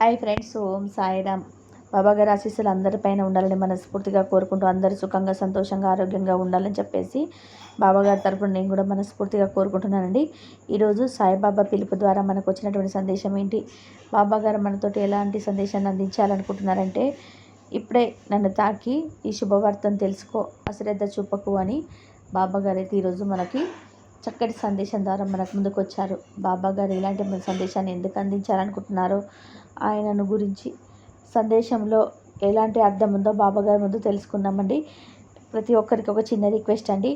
Hi friends ఓం సాయిరామ్. బాబాగారి ఆశీస్సులు అందరిపైన ఉండాలని మనస్ఫూర్తిగా కోరుకుంటూ అందరూ సుఖంగా సంతోషంగా ఆరోగ్యంగా ఉండాలని చెప్పేసి బాబాగారి తరపున నేను కూడా మనస్ఫూర్తిగా కోరుకుంటున్నానండి. ఈరోజు సాయిబాబా పిలుపు ద్వారా మనకు వచ్చినటువంటి సందేశం ఏంటి? బాబాగారు మనతోటి ఎలాంటి సందేశాన్ని అందించాలనుకుంటున్నారంటే ఇప్పుడే నన్ను తాకి ఈ శుభవార్తను తెలుసుకో అశ్రద్ధ చూపకు అని బాబాగారు అయితే ఈరోజు మనకి చక్కటి సందేశం ద్వారా మనకు ముందుకు వచ్చారు బాబా గారు ఇలాంటి మన సందేశాన్ని ఎందుకు అందించాలనుకుంటున్నారో ఆయనను గురించి సందేశంలో ఎలాంటి అర్థం ఉందో బాబా గారి ముందు తెలుసుకున్నామండి ప్రతి ఒక్కరికి ఒక చిన్న రిక్వెస్ట్ అండి.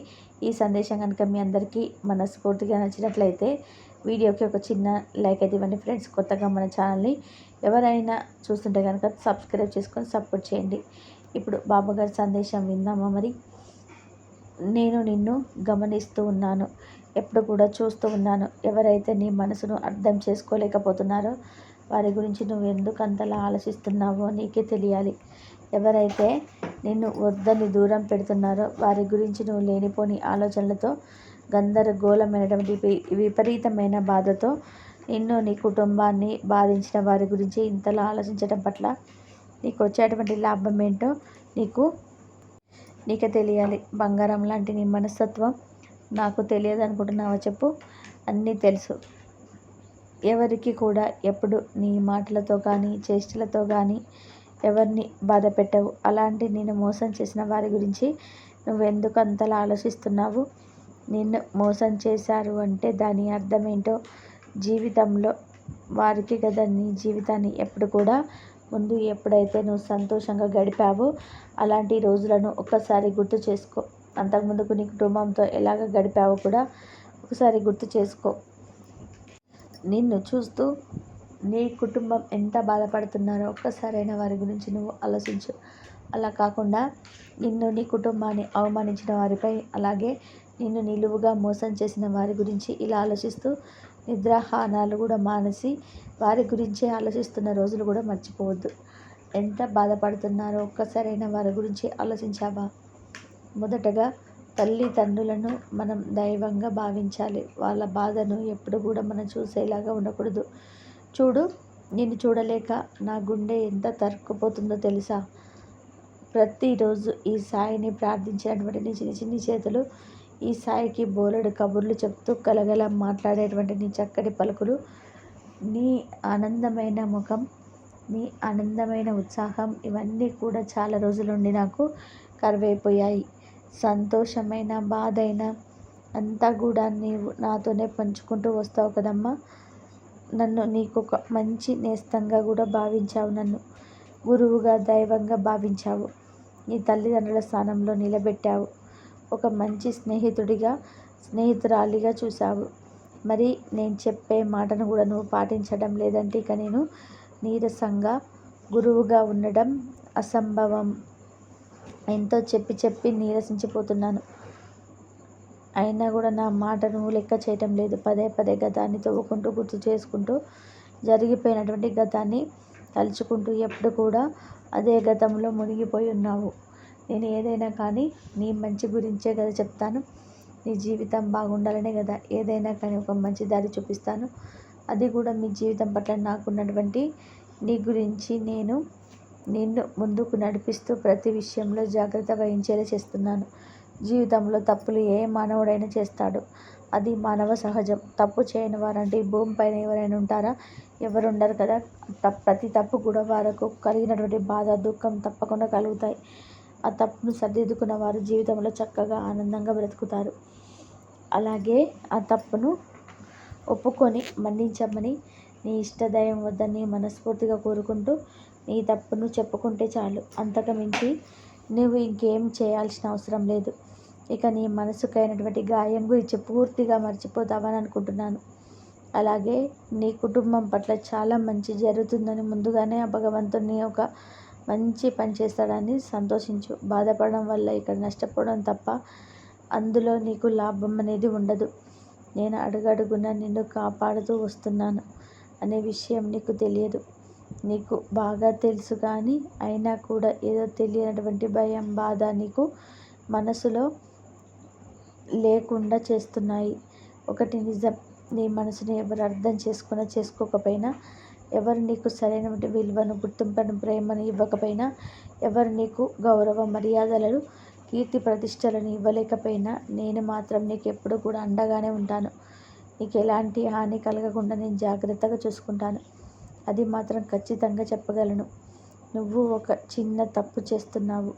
ఈ సందేశం కనుక మీ అందరికీ మనస్ఫూర్తిగా నచ్చినట్లయితే వీడియోకి ఒక చిన్న లైక్ అయితే ఇవ్వండి ఫ్రెండ్స్. కొత్తగా మన ఛానల్ని ఎవరైనా చూస్తుంటే కనుక సబ్స్క్రైబ్ చేసుకొని సపోర్ట్ చేయండి. ఇప్పుడు బాబాగారి సందేశం విందామా మరి? నేను నిన్ను గమనిస్తూ ఉన్నాను. ఎప్పుడు కూడా చూస్తూ ఉన్నాను. ఎవరైతే నీ మనసును అర్థం చేసుకోలేకపోతున్నారో వారి గురించి నువ్వు ఎందుకు అంతలా ఆలోచిస్తున్నావో నీకే తెలియాలి. ఎవరైతే నిన్ను వద్దని దూరం పెడుతున్నారో వారి గురించి నువ్వు లేనిపోని ఆలోచనలతో గందరగోళమైనటువంటి విపరీతమైన బాధతో నిన్ను నీ కుటుంబాన్ని బాధించిన వారి గురించి ఇంతలా ఆలోచించడం పట్ల నీకు వచ్చేటువంటి లాభం ఏంటో నీకు నీకే తెలియాలి. బంగారం లాంటి నీ మనస్తత్వం నాకు తెలియదు అనుకుంటున్నావా చెప్పు. అన్నీ తెలుసు. ఎవరికి కూడా ఎప్పుడు నీ మాటలతో కానీ చేష్టలతో కానీ ఎవరిని బాధ పెట్టవు. అలాంటి నేను మోసం చేసిన వారి గురించి నువ్వు ఎందుకు అంతలా ఆలోచిస్తున్నావు? నిన్ను మోసం చేశారు అంటే దాని అర్థం ఏంటో జీవితంలో వారికి కదా నీ జీవితాన్ని ఎప్పుడు కూడా ముందు ఎప్పుడైతే నువ్వు సంతోషంగా గడిపావో అలాంటి రోజులను ఒక్కసారి గుర్తు చేసుకో. అంతకుముందుకు నీ కుటుంబంతో ఎలాగ గడిపావో కూడా ఒకసారి గుర్తు చేసుకో. నిన్ను చూస్తూ నీ కుటుంబం ఎంత బాధపడుతున్నారో ఒక్కసారైనా వారి గురించి నువ్వు ఆలోచించు. అలా కాకుండా నిన్ను నీ కుటుంబాన్ని అవమానించిన వారిపై అలాగే నిన్ను నిలువుగా మోసం చేసిన వారి గురించి ఇలా ఆలోచిస్తూ నిద్రాహానాలు కూడా మానేసి వారి గురించే ఆలోచిస్తున్న రోజులు కూడా మర్చిపోవద్దు. ఎంత బాధపడుతున్నారో ఒక్కసారైనా వారి గురించి ఆలోచించావా? మొదటగా తల్లిదండ్రులను మనం దైవంగా భావించాలి. వాళ్ళ బాధను ఎప్పుడు కూడా మనం చూసేలాగా ఉండకూడదు. చూడు నేను చూడలేక నా గుండె ఎంత తరుక్కుపోతుందో తెలుసా? ప్రతిరోజు ఈ సాయిని ప్రార్థించినటువంటి చిన్న చిన్ని చిన్ని చేతులు ఈ సాయికి బోలెడు కబుర్లు చెప్తూ కలగల మాట్లాడేటువంటి నీ చక్కటి పలుకులు నీ ఆనందమైన ముఖం నీ ఆనందమైన ఉత్సాహం ఇవన్నీ కూడా చాలా రోజుల నుండి నాకు కరువైపోయాయి. సంతోషమైన బాధైన అంతా కూడా నీవు నాతోనే పంచుకుంటూ వస్తావు కదమ్మా. నన్ను నీకు ఒక మంచి నేస్తంగా కూడా భావించావు నన్ను. గురువుగా దైవంగా భావించావు. నీ తల్లిదండ్రుల స్థానంలో నిలబెట్టావు. ఒక మంచి స్నేహితుడిగా స్నేహితురాలిగా చూసావు మరి నేను చెప్పే మాటను కూడా నువ్వు పాటించడం లేదంటే ఇక నేను నీరసంగా గురువుగా ఉండడం అసంభవం. ఎంతో చెప్పి చెప్పి నీరసించిపోతున్నాను. అయినా కూడా నా మాటను లెక్క చేయటం లేదు. పదే పదే గతాన్ని తవ్వుకుంటూ గుర్తు చేసుకుంటూ జరిగిపోయినటువంటి గతాన్ని తలుచుకుంటూ ఎప్పుడు కూడా అదే గతంలో మునిగిపోయి ఉన్నావు. నేను ఏదైనా కానీ నీ మంచి గురించే కదా చెప్తాను. నీ జీవితం బాగుండాలనే కదా ఏదైనా కానీ ఒక మంచి దారి చూపిస్తాను. అది కూడా మీ జీవితం పట్ల నాకున్నటువంటి నీ గురించి నేను నిన్ను ముందుకు నడిపిస్తూ ప్రతి విషయంలో జాగ్రత్త వహించేలా చేస్తున్నాను. జీవితంలో తప్పులు ఏ మానవుడైనా చేస్తాడు. అది మానవ సహజం. తప్పు చేయని వారంటే ఈ భూమిపైన ఎవరైనా ఉంటారా? ఎవరు ఉండరు కదా ప్రతి తప్పు కూడా వారికి కలిగినటువంటి బాధ దుఃఖం తప్పకుండా కలుగుతాయి. ఆ తప్పును సరిదిద్దుకున్న వారు జీవితంలో చక్కగా ఆనందంగా బ్రతుకుతారు. అలాగే ఆ తప్పును ఒప్పుకొని మన్నించమని నీ ఇష్టదయం వద్దని మనస్ఫూర్తిగా కోరుకుంటూ నీ తప్పును చెప్పుకుంటే చాలు. అంతకు మించి నువ్వు ఇంకేం చేయాల్సిన అవసరం లేదు. ఇక నీ మనసుకైనటువంటి గాయం గురించి పూర్తిగా మర్చిపోతావని అనుకుంటున్నాను. అలాగే నీ కుటుంబం పట్ల చాలా మంచి జరుగుతుందని ముందుగానే ఆ భగవంతుని ఒక మంచి పని చేస్తాడని సంతోషించు. బాధపడడం వల్ల ఇక్కడ నష్టపోవడం తప్ప అందులో నీకు లాభం అనేది ఉండదు. నేను అడుగడుగున నిన్ను కాపాడుతూ వస్తున్నాను అనే విషయం నీకు తెలియదు. నీకు బాగా తెలుసు కానీ అయినా కూడా ఏదో తెలియనటువంటి భయం బాధ నీకు మనసులో లేకుండా చేస్తున్నాయి. ఒకటి నిజం నీ మనసుని ఎవరు అర్థం చేసుకున్నా చేసుకోకపోయినా ఎవరు నీకు సరైన విలువను గుర్తింపును ప్రేమను ఇవ్వకపోయినా ఎవరు నీకు గౌరవ మర్యాదలను కీర్తి ప్రతిష్టలను ఇవ్వలేకపోయినా నేను మాత్రం నీకు ఎప్పుడు కూడా అండగానే ఉంటాను. నీకు ఎలాంటి హాని కలగకుండా నేను జాగ్రత్తగా చూసుకుంటాను. అది మాత్రం ఖచ్చితంగా చెప్పగలను. నువ్వు ఒక చిన్న తప్పు చేస్తున్నావు.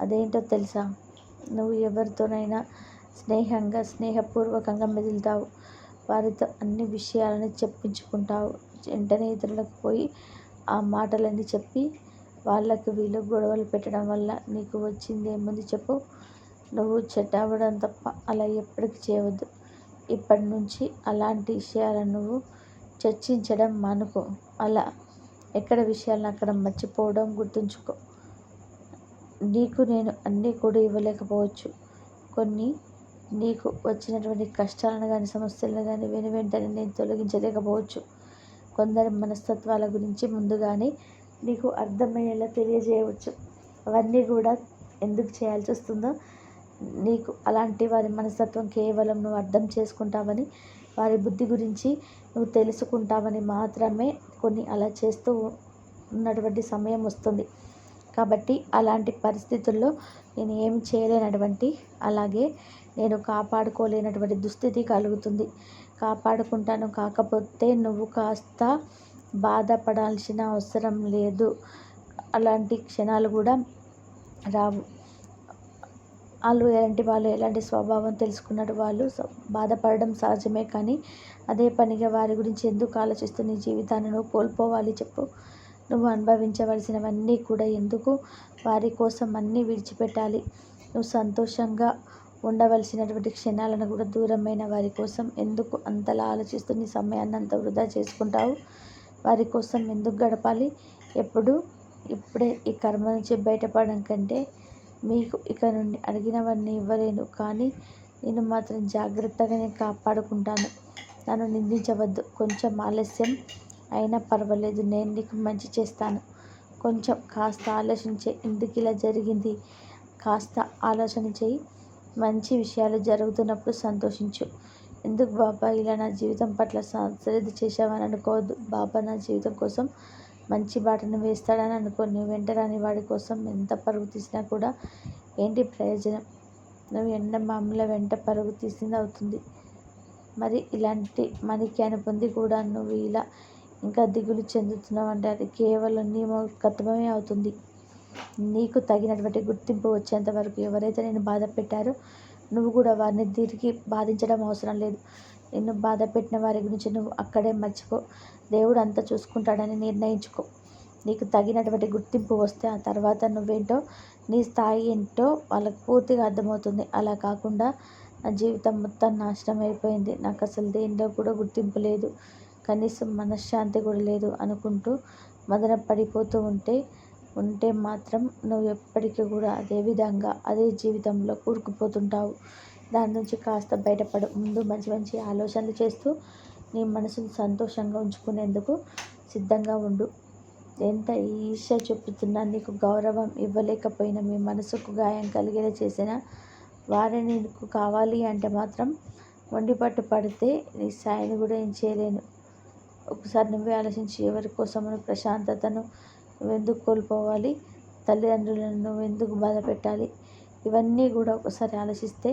అదేంటో తెలుసా? నువ్వు ఎవరితోనైనా స్నేహంగా స్నేహపూర్వకంగా మెదులుతావు. వారితో అన్ని విషయాలను చెప్పించుకుంటావు. వెంటనే ఇతరులకు పోయి ఆ మాటలన్నీ చెప్పి వాళ్ళకు వీళ్ళు గొడవలు పెట్టడం వల్ల నీకు వచ్చింది ఏముంది చెప్పు. నువ్వు చెడ్డ అవ్వడం తప్ప అలా ఎప్పటికీ చేయవద్దు. ఇప్పటి నుంచి అలాంటి విషయాలను నువ్వు చర్చించడం మానుకో. అలా ఎక్కడ విషయాలను అక్కడ మర్చిపోవడం గుర్తుంచుకో. నీకు నేను అన్నీ కూడా ఇవ్వలేకపోవచ్చు. కొన్ని నీకు వచ్చినటువంటి కష్టాలను కానీ సమస్యలను కానీ వెను వెంటనే నేను తొలగించలేకపోవచ్చు. కొందరి మనస్తత్వాల గురించి ముందుగానే నీకు అర్థమయ్యేలా తెలియజేయవచ్చు. అవన్నీ కూడా ఎందుకు చేయాల్సి వస్తుందో నీకు అలాంటి వారి మనస్తత్వం కేవలం నువ్వు అర్థం చేసుకుంటావని వారి బుద్ధి గురించి నువ్వు తెలుసుకుంటావని మాత్రమే కొన్ని అలా చేస్తూ ఉన్నటువంటి సమయం వస్తుంది. కాబట్టి అలాంటి పరిస్థితుల్లో నేను ఏమి చేయలేనటువంటి అలాగే నేను కాపాడుకోలేనటువంటి దుస్థితి కలుగుతుంది. కాపాడుకుంటాను. కాకపోతే నువ్వు కాస్త బాధపడాల్సిన అవసరం లేదు. అలాంటి క్షణాలు కూడా రావు. వాళ్ళు ఎలాంటి వాళ్ళు ఎలాంటి స్వభావం తెలుసుకున్నట్టు వాళ్ళు బాధపడడం సహజమే కానీ అదే పనిగా వారి గురించి ఎందుకు ఆలోచిస్తూ నీ జీవితాన్ని నువ్వు కోల్పోవాలి చెప్పు. నువ్వు అనుభవించవలసినవన్నీ కూడా ఎందుకు వారి కోసం అన్నీ విడిచిపెట్టాలి. నువ్వు సంతోషంగా ఉండవలసినటువంటి క్షణాలను కూడా దూరమైన వారి కోసం ఎందుకు అంతలా ఆలోచిస్తూ నీ సమయాన్ని అంత వృధా చేసుకుంటావు? వారి కోసం ఎందుకు గడపాలి? ఎప్పుడు ఇప్పుడే ఈ కర్మ నుంచి బయటపడడం కంటే మీకు ఇక నుండి అడిగినవన్నీ ఇవ్వలేను. కానీ నేను మాత్రం జాగ్రత్తగానే కాపాడుకుంటాను. నన్ను నిందించవద్దు. కొంచెం ఆలస్యం అయినా పర్వాలేదు. నేను నీకు మంచి చేస్తాను. కొంచెం కాస్త ఆలోచించే. ఎందుకు ఇలా జరిగింది? కాస్త ఆలోచన చేయి. మంచి విషయాలు జరుగుతున్నప్పుడు సంతోషించు. ఎందుకు బాబా ఇలా నా జీవితం పట్ల శ్రద్ధ చేసావని అనుకోవద్దు. బాబా నా జీవితం కోసం మంచి బాటను వేస్తాడని అనుకో నువ్వు వెంటరాని వాడి కోసం ఎంత పరుగు తీసినా కూడా ఏంటి ప్రయోజనం? నువ్వు ఎండ మామూల వెంట పరుగు తీసింది అవుతుంది. మరి ఇలాంటి మణిక్యాన్ని పొంది కూడా నువ్వు ఇలా ఇంకా దిగులు చెందుతున్నావు అంటే అది కేవలం నీ మూర్ఖత్వమే అవుతుంది. నీకు తగినటువంటి గుర్తింపు వచ్చేంత వరకు ఎవరైతే నేను బాధ పెట్టారో నువ్వు కూడా వారిని తిరిగి బాధించడం అవసరం లేదు. నిన్ను బాధ పెట్టిన వారి గురించి నువ్వు అక్కడే మర్చిపో. దేవుడు అంతా చూసుకుంటాడని నిర్ణయించుకో. నీకు తగినటువంటి గుర్తింపు వస్తే ఆ తర్వాత నువ్వేంటో నీ స్థాయి ఏంటో వాళ్ళకు పూర్తిగా అర్థమవుతుంది. అలా కాకుండా నా జీవితం మొత్తం నాశనం అయిపోయింది. నాకు అసలు దేనిలో కూడా గుర్తింపు లేదు. కనీసం మనశ్శాంతి కూడా లేదు అనుకుంటూ మదన పడిపోతూ ఉంటే ఉంటే మాత్రం నువ్వు ఎప్పటికీ కూడా అదే విధంగా అదే జీవితంలో కూరుకుపోతుంటావు. దాని నుంచి కాస్త బయటపడు. ముందు మంచి మంచి ఆలోచనలు చేస్తూ నీ మనసును సంతోషంగా ఉంచుకునేందుకు సిద్ధంగా ఉండు. ఎంత ఈర్ష చెప్పుతున్నా నీకు గౌరవం ఇవ్వలేకపోయినా మీ మనసుకు గాయం కలిగేలా చేసిన వారిని నీకు కావాలి అంటే మాత్రం పట్టు పడితే నీ స్థాయిని కూడా ఏం చేయలేను. ఒకసారి నువ్వే ఆలోచించి ఎవరి కోసమో ప్రశాంతతను నువ్వెందుకు కోల్పోవాలి? తల్లిదండ్రులను నువ్వెందుకు బాధ పెట్టాలి? ఇవన్నీ కూడా ఒకసారి ఆలోచిస్తే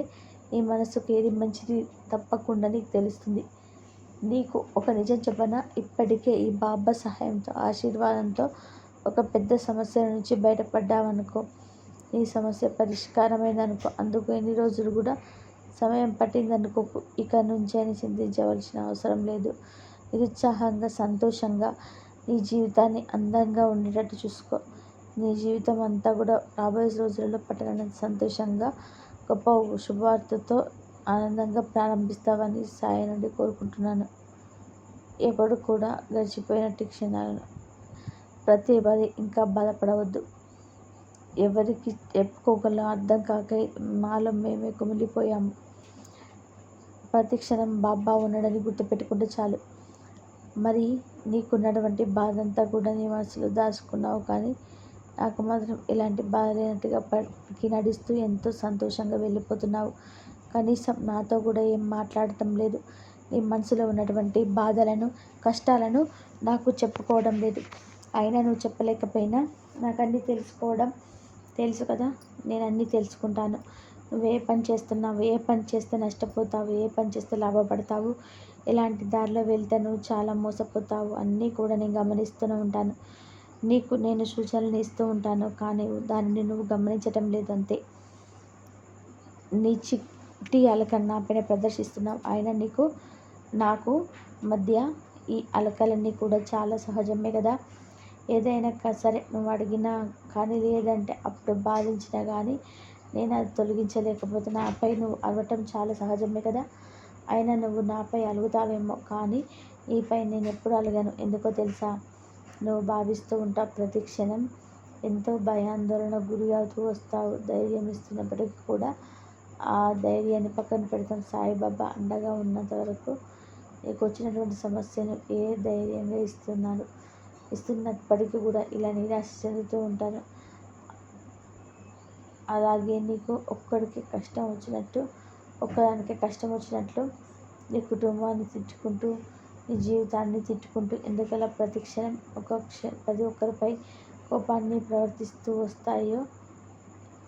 నీ మనసుకు ఏది మంచిది తప్పకుండా నీకు తెలుస్తుంది. నీకు ఒక నిజం చెప్పన? ఇప్పటికే ఈ బాబా సహాయంతో ఆశీర్వాదంతో ఒక పెద్ద సమస్య నుంచి బయటపడ్డావనుకో నీ సమస్య పరిష్కారమైందనుకో అందుకు ఎన్ని రోజులు కూడా సమయం పట్టిందనుకోకు ఇక నుంచి అని చింతించవలసిన అవసరం లేదు. నిరుత్సాహంగా సంతోషంగా నీ జీవితాన్ని అందంగా ఉండేటట్టు చూసుకో. నీ జీవితం అంతా కూడా రాబోయే రోజులలో పట్టణానికి సంతోషంగా గొప్ప శుభవార్తతో ఆనందంగా ప్రారంభిస్తావని సాయి నుండి కోరుకుంటున్నాను. ఎప్పుడు కూడా గడిచిపోయినట్టు క్షణాలను ప్రతి పది ఇంకా బాధపడవద్దు. ఎవరికి చెప్పుకోగలం అర్థం కాక మాలో మేమే కుమిలిపోయాము. ప్రతి క్షణం బాబా ఉన్నాడని గుర్తుపెట్టుకుంటే చాలు. మరి నీకున్నటువంటి బాధ అంతా కూడా నీ మనసులో దాచుకున్నావు కానీ నాకు మాత్రం ఎలాంటి బాధ లేనట్టుగా పైకి నడుస్తూ ఎంతో సంతోషంగా వెళ్ళిపోతున్నావు. కనీసం నాతో కూడా ఏం మాట్లాడటం లేదు. నీ మనసులో ఉన్నటువంటి బాధలను కష్టాలను నాకు చెప్పుకోవడం లేదు. అయినా నువ్వు చెప్పలేకపోయినా నాకు అన్నీ తెలుసుకోవడం తెలుసు కదా. నేను అన్నీ తెలుసుకుంటాను. నువ్వు ఏ పని చేస్తున్నావు? ఏ పని చేస్తే నష్టపోతావు? ఏ పని చేస్తే లాభపడతావు? ఎలాంటి దారిలో వెళ్తే నువ్వు చాలా మోసపోతావు అన్నీ కూడా నేను గమనిస్తూనే ఉంటాను. నీకు నేను సూచనలు ఇస్తూ ఉంటాను కానీ దానిని నువ్వు గమనించటం లేదంతే నీ చిట్టి అలకను నా పైన ప్రదర్శిస్తున్నావు. అయినా నీకు నాకు మధ్య ఈ అలకలన్నీ కూడా చాలా సహజమే కదా. ఏదైనా సరే నువ్వు అడిగినా కానీ లేదంటే అప్పుడు బాధించినా కానీ నేను అది తొలగించలేకపోతే నాపై నువ్వు అవ్వటం చాలా సహజమే కదా. అయినా నువ్వు నాపై అలుగుతావేమో కానీ నీపై నేను ఎప్పుడు అలిగాను? ఎందుకో తెలుసా? నువ్వు భావిస్తూ ఉంటావు ప్రతి క్షణం ఎంతో భయాందోళన గురి అవుతూ వస్తావు. ధైర్యం ఇస్తున్నప్పటికీ కూడా ఆ ధైర్యాన్ని పక్కన పెడతాం. సాయిబాబా అండగా ఉన్నంత వరకు నీకు వచ్చినటువంటి సమస్యను ఏ ధైర్యంగా ఇస్తున్నాడు ఇస్తున్నప్పటికీ కూడా ఇలా నిరాశ చెందుతూ ఉంటాను. అలాగే నీకు ఒక్కడికి కష్టం వచ్చినట్టు ఒక్కదానికి కష్టం వచ్చినట్లు నీ కుటుంబాన్ని తిట్టుకుంటూ నీ జీవితాన్ని తిట్టుకుంటూ ఎందుకలా ప్రతి క్షణం ఒక క్ష ప్రతి ఒక్కరిపై కోపాన్ని ప్రవర్తిస్తూ వస్తాయో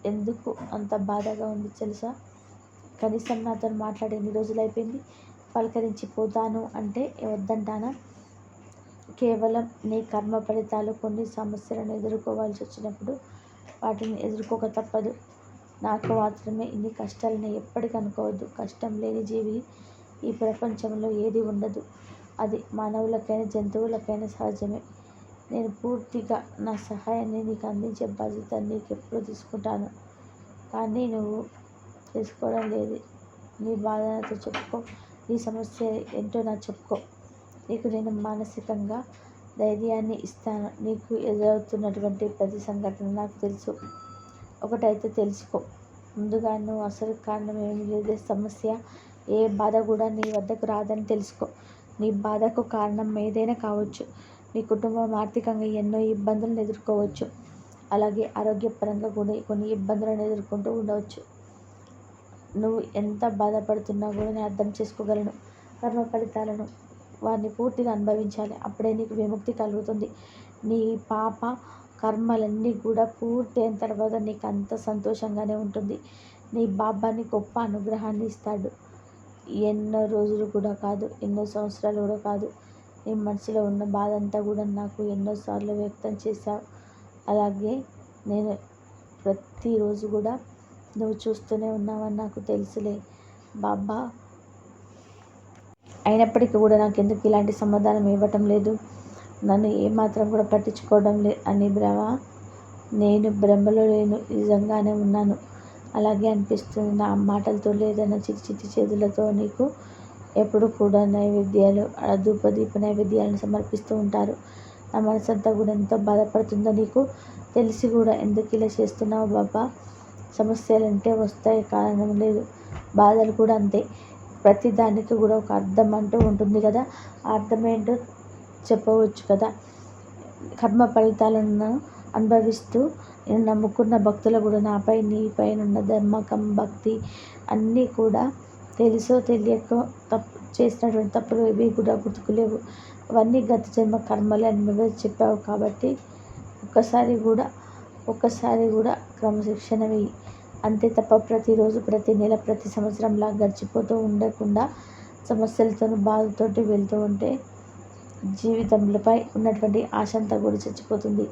ఎందుకు అంత బాధగా ఉంది తెలుసా? కనీసం నాతో మాట్లాడి ఎన్ని రోజులు అయిపోయింది పలకరించి పోతాను అంటే వద్దంటానా? కేవలం నీ కర్మ ఫలితాలు కొన్ని సమస్యలను ఎదుర్కోవాల్సి వచ్చినప్పుడు వాటిని ఎదుర్కోక తప్పదు. నాకు మాత్రమే ఇన్ని కష్టాలని ఎప్పటికీ అనుకోవద్దు. కష్టం లేని జీవి ఈ ప్రపంచంలో ఏది ఉండదు. అది మానవులకైనా జంతువులకైనా సహజమే. నేను పూర్తిగా నా సహాయాన్ని నీకు అందించే బాధ్యత నీకు ఎప్పుడు తీసుకుంటాను. కానీ నువ్వు తెలుసుకోవడం లేదు. నీ బాధ నాతో చెప్పుకో. నీ సమస్య ఏంటో నాకు చెప్పుకో. నీకు నేను మానసికంగా ధైర్యాన్ని ఇస్తాను. నీకు ఎదురవుతున్నటువంటి ప్రతి సంఘటన నాకు తెలుసు. ఒకటైతే తెలుసుకో. ముందుగా నువ్వు అసలు కారణం ఏమి? లేదు సమస్య? ఏ బాధ కూడా నీ వద్దకు రాదని తెలుసుకో. నీ బాధకు కారణం ఏదైనా కావచ్చు. నీ కుటుంబం ఆర్థికంగా ఎన్నో ఇబ్బందులను ఎదుర్కోవచ్చు. అలాగే ఆరోగ్యపరంగా కూడా కొన్ని ఇబ్బందులను ఎదుర్కొంటూ ఉండవచ్చు. నువ్వు ఎంత బాధపడుతున్నా కూడా నేను అర్థం చేసుకోగలను. కర్మ ఫలితాలను వారిని పూర్తిగా అనుభవించాలి. అప్పుడే నీకు విముక్తి కలుగుతుంది. నీ పాప కర్మలన్నీ కూడా పూర్తి అయిన తర్వాత నీకు అంత సంతోషంగానే ఉంటుంది. నీ బాబాని గొప్ప అనుగ్రహాన్ని ఇస్తాడు. ఎన్నో రోజులు కూడా కాదు ఎన్నో సంవత్సరాలు కూడా కాదు. నీ మనసులో ఉన్న బాధ అంతా కూడా నాకు ఎన్నోసార్లు వ్యక్తం చేశావు. అలాగే నేను ప్రతిరోజు కూడా నువ్వు చూస్తూనే ఉన్నావని నాకు తెలుసులే. బాబా అయినప్పటికీ కూడా నాకు ఎందుకు ఇలాంటి సమాధానం ఇవ్వటం లేదు? నన్ను ఏమాత్రం కూడా పట్టించుకోవడం లే అని భ్రమ. నేను భ్రమలో లేను నిజంగానే ఉన్నాను. అలాగే అనిపిస్తుంది నా మాటలతో లేదన్న చిట్టి చిట్టి చేతులతో నీకు ఎప్పుడు కూడా నైవేద్యాలు ఆ ధూప దీప నైవేద్యాలను సమర్పిస్తూ ఉంటారు. నా మనసంతా కూడా ఎంతో బాధపడుతుందో నీకు తెలిసి కూడా ఎందుకు ఇలా చేస్తున్నావు బాబా? సమస్యలు అంటే వస్తాయి కారణం లేదు. బాధలు కూడా అంతే. ప్రతి దానికి కూడా ఒక అర్థం అంటూ ఉంటుంది కదా. ఆ అర్థం ఏంటో చెప్పవచ్చు కదా. కర్మ ఫలితాలను అనుభవిస్తూ నేను నమ్ముకున్న భక్తులు కూడా నాపై నీపైన ఉన్న నమ్మకం భక్తి అన్నీ కూడా తెలుసో తెలియక తప్పు చేసినటువంటి తప్పులు ఏవి కూడా గుర్తుకులేవు. అవన్నీ గత జన్మ కర్మలే అని చెప్పావు కాబట్టి ఒక్కసారి కూడా ఒక్కసారి కూడా క్రమశిక్షణ అంతే తప్ప ప్రతిరోజు ప్రతి నెల ప్రతి సంవత్సరంలా గడిచిపోతూ ఉండకుండా సమస్యలతో బాధతోటి వెళ్తూ ఉంటే జీవితంపై ఉన్నటువంటి ఆశ అంతా కూడా చచ్చిపోతుంది.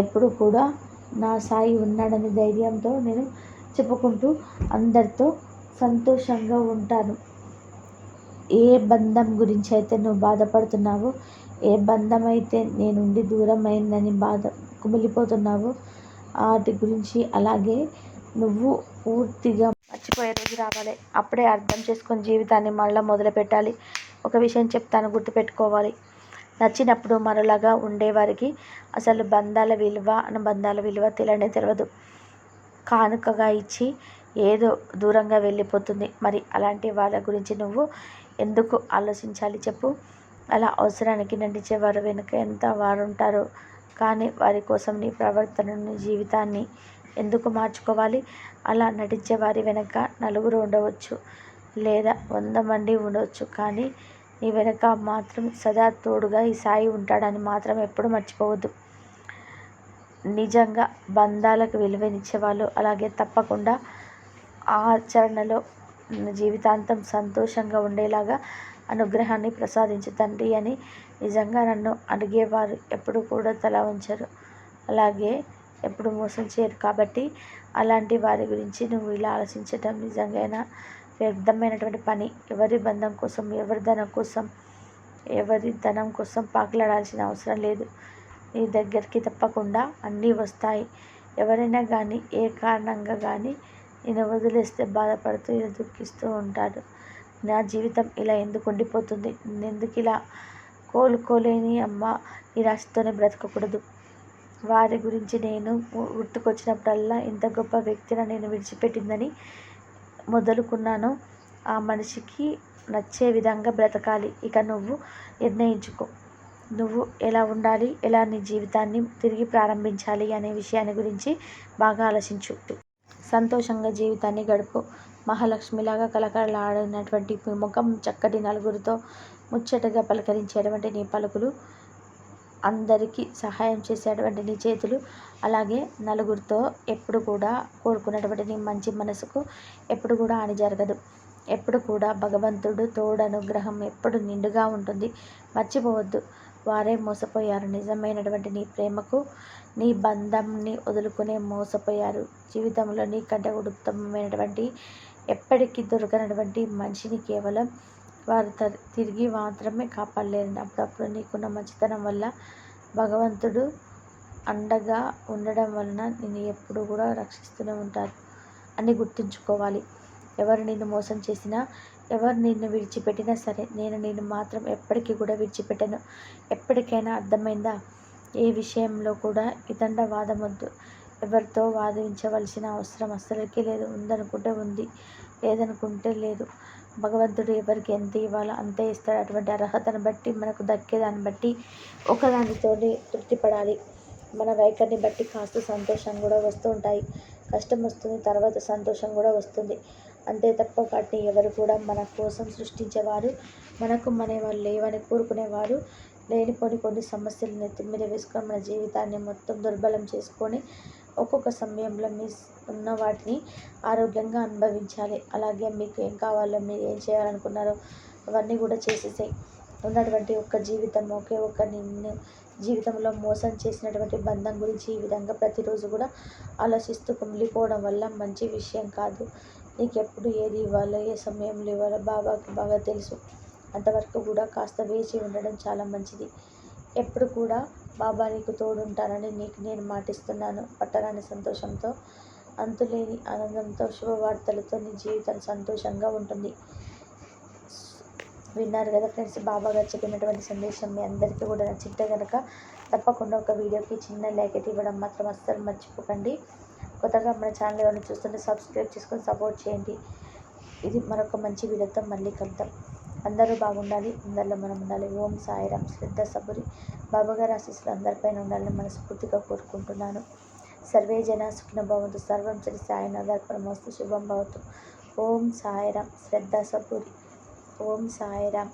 ఎప్పుడు కూడా నా సాయి ఉన్నాడనే ధైర్యంతో నేను చెప్పుకుంటూ అందరితో సంతోషంగా ఉంటాను. ఏ బంధం గురించి అయితే నువ్వు బాధపడుతున్నావో ఏ బంధం అయితే నేను ఉండి దూరం అయిందని బాధ కుమిలిపోతున్నావో వాటి గురించి అలాగే నువ్వు పూర్తిగా మర్చిపోయే రోజు రావాలి. అప్పుడే అర్థం చేసుకొని జీవితాన్ని మళ్ళీ మొదలు పెట్టాలి ఒక విషయం చెప్తాను గుర్తుపెట్టుకోవాలి. నచ్చినప్పుడు మరోలాగా ఉండేవారికి అసలు బంధాల విలువ అనుబంధాల విలువ తెలియనే తెలియదు కానుకగా ఇచ్చి ఏదో దూరంగా వెళ్ళిపోతుంది. మరి అలాంటి వాళ్ళ గురించి నువ్వు ఎందుకు ఆలోచించాలి చెప్పు. అలా అవసరానికి నటించే వారు వెనుక ఎంత వారు ఉంటారు కానీ వారి కోసం నీ ప్రవర్తనను జీవితాన్ని ఎందుకు మార్చుకోవాలి? అలా నటించే వారి వెనక నలుగురు ఉండవచ్చు లేదా వంద మంది ఉండవచ్చు. కానీ నీ వెనక మాత్రం సదా తోడుగా ఈ సాయి ఉంటాడని మాత్రం ఎప్పుడు మర్చిపోవద్దు. నిజంగా బంధాలకు విలువనిచ్చే వాళ్ళు అలాగే తప్పకుండా ఆచరణలో జీవితాంతం సంతోషంగా ఉండేలాగా అనుగ్రహాన్ని ప్రసాదించు తండ్రి అని నిజంగా నన్ను అడిగేవారు. ఎప్పుడు కూడా తల ఉంచరు అలాగే ఎప్పుడు మోసం చేయరు. కాబట్టి అలాంటి వారి గురించి నువ్వు ఇలా ఆలోచించటం నిజంగా వ్యర్థమైనటువంటి పని. ఎవరి బంధం కోసం ఎవరి ధనం కోసం ఎవరి ధనం కోసం పాకులాడాల్సిన అవసరం లేదు. నీ దగ్గరికి తప్పకుండా అన్నీ వస్తాయి. ఎవరైనా కానీ ఏ కారణంగా కానీ నేను వదిలేస్తే బాధపడుతూ ఇలా దుఃఖిస్తూ ఉంటాడు నా జీవితం ఇలా ఎందుకు ఉండిపోతుంది? ఎందుకు ఇలా కోలుకోలేని అమ్మ నిరాశతోనే బ్రతకకూడదు? వారి గురించి నేను గుర్తుకొచ్చినప్పుడల్లా ఇంత గొప్ప వ్యక్తిని నేను విడిచిపెట్టిందని మొదలుకున్నాను. ఆ మనిషికి నచ్చే విధంగా బ్రతకాలి. ఇక నువ్వు నిర్ణయించుకో. నువ్వు ఎలా ఉండాలి? ఎలా నీ జీవితాన్ని తిరిగి ప్రారంభించాలి అనే విషయాన్ని గురించి బాగా ఆలోచించు. సంతోషంగా జీవితాన్ని గడుపు. మహాలక్ష్మిలాగా కలకలలాడినటువంటి ముఖం చక్కటి నలుగురితో ముచ్చటగా పలకరించేటువంటి నీ పలుకులు అందరికీ సహాయం చేసేటువంటి నీ చేతులు అలాగే నలుగురితో ఎప్పుడు కూడా కోరుకున్నటువంటి నీ మంచి మనసుకు ఎప్పుడు కూడా హాని జరగదు. ఎప్పుడు కూడా భగవంతుడు తోడనుగ్రహం ఎప్పుడు నిండుగా ఉంటుంది. మర్చిపోవద్దు. వారే మోసపోయారు. నిజమైనటువంటి నీ ప్రేమకు నీ బంధంని వదులుకునే మోసపోయారు. జీవితంలో నీకంటే ఉత్తమమైనటువంటి ఎప్పటికీ దొరకనటువంటి మనిషిని కేవలం వారు తిరిగి మాత్రమే కాపాడలేరు అప్పుడప్పుడు నీకున్న మంచితనం వల్ల భగవంతుడు అండగా ఉండడం వలన నేను ఎప్పుడు కూడా రక్షిస్తూనే ఉంటారు అని గుర్తుంచుకోవాలి. ఎవరు నిన్ను మోసం చేసినా ఎవరు నిన్ను విడిచిపెట్టినా సరే నేను నిన్ను మాత్రం ఎప్పటికీ కూడా విడిచిపెట్టను. ఎప్పటికైనా అర్థమైందా? ఏ విషయంలో కూడా ఇతండ వాదమొద్దు. ఎవరితో వాదించవలసిన అవసరం అస్సలకి లేదు. ఉందనుకుంటే ఉంది లేదనుకుంటే లేదు. భగవంతుడు ఎవరికి ఎంత ఇవ్వాలో అంతే ఇస్తాడు. అటువంటి అర్హతను బట్టి మనకు దక్కేదాన్ని బట్టి ఒకదానితోనే తృప్తిపడాలి. మన వైఖరిని బట్టి కాస్త సంతోషం కూడా వస్తూ ఉంటాయి. కష్టం వస్తుంది తర్వాత సంతోషం కూడా వస్తుంది. అంతే తప్ప వాటిని ఎవరు కూడా మన కోసం సృష్టించేవారు మనకు మన వాళ్ళు లేవని కోరుకునేవారు లేనిపోని కొన్ని సమస్యలు నెత్తి మీద వేసుకొని మన జీవితాన్ని మొత్తం దుర్బలం చేసుకొని ఒక్కొక్క సమయంలో మీ ఉన్న వాటిని ఆరోగ్యంగా అనుభవించాలి. అలాగే మీకు ఏం కావాలో మీరు ఏం చేయాలనుకున్నారో అవన్నీ కూడా చేసేసే ఉన్నటువంటి ఒక్క జీవితం ఒకే ఒక్క నిన్ను జీవితంలో మోసం చేసినటువంటి బంధం గురించి ఈ విధంగా ప్రతిరోజు కూడా ఆలోచిస్తూ కుమిలిపోవడం వల్ల మంచి విషయం కాదు. నీకు ఎప్పుడు ఏది ఇవ్వాలో ఏ సమయంలో ఇవ్వాలో బాబాకి బాగా తెలుసు. అంతవరకు కూడా కాస్త వేచి ఉండడం చాలా మంచిది. ఎప్పుడు కూడా బాబా నీకు తోడుంటానని నీకు నేను మాటిస్తున్నాను. పట్టరాని సంతోషంతో అంతులేని ఆనందంతో శుభవార్తలతో నీ జీవితం సంతోషంగా ఉంటుంది. విన్నారు కదా ఫ్రెండ్స్ బాబా గారు చెప్పినటువంటి సందేశం మీ అందరికీ కూడా నచ్చింటే కనుక తప్పకుండా ఒక వీడియోకి చిన్న లైక్ అయితే ఇవ్వడం మాత్రం అస్సలు మర్చిపోకండి. కొత్తగా మన ఛానల్ ఎవరైనా చూస్తుంటే సబ్స్క్రైబ్ చేసుకొని సపోర్ట్ చేయండి. ఇది మరొక మంచి వీడియోతో మళ్ళీ కలుద్దాం. అందరూ బాగుండాలి అందరిలో మనం ఉండాలి. ఓం సాయిరామ్ శ్రద్ధ సబురి బాబాగారి ఆశీస్సులు అందరిపైన ఉండాలని మనస్ఫూర్తిగా కోరుకుంటున్నాను. సర్వే జన సుఖిన భవంతు. సర్వం శ్రీ సాయినాథర్పణమస్తు శుభం భవతు. ఓం సాయిరామ్ శ్రద్ధ సబురి ఓం సాయిరామ్.